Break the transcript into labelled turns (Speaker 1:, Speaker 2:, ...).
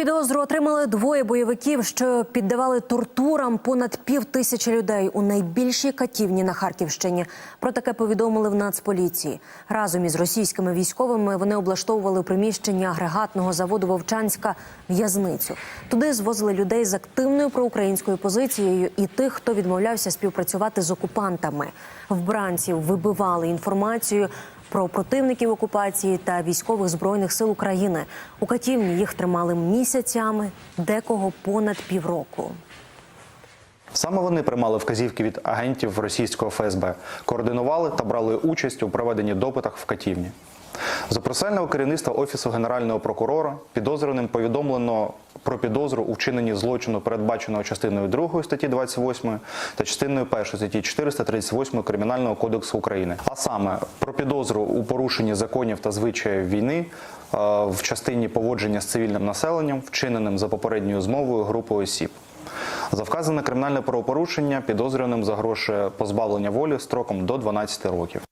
Speaker 1: Підозру отримали двоє бойовиків, що піддавали тортурам понад пів тисячі людей у найбільшій катівні на Харківщині. Про таке повідомили в Нацполіції. Разом із російськими військовими вони облаштовували у приміщенні агрегатного заводу Вовчанська в'язницю. Туди звозили людей з активною проукраїнською позицією і тих, хто відмовлявся співпрацювати з окупантами. Вбранців вибивали інформацію про противників окупації та військових збройних сил України. У катівні їх тримали місяцями, декого понад півроку.
Speaker 2: Саме вони приймали вказівки від агентів російського ФСБ, координували та брали участь у проведенні допитах в катівні. За процесуального керівництва Офісу Генерального прокурора підозрюваним повідомлено про підозру у вчиненні злочину, передбаченого частиною 2 статті 28 та частиною 1 статті 438 Кримінального кодексу України, а саме про підозру у порушенні законів та звичаїв війни е, в частині поводження з цивільним населенням, вчиненим за попередньою змовою групи осіб. За вказане кримінальне правопорушення підозрюваним загрошує позбавлення волі строком до 12 років.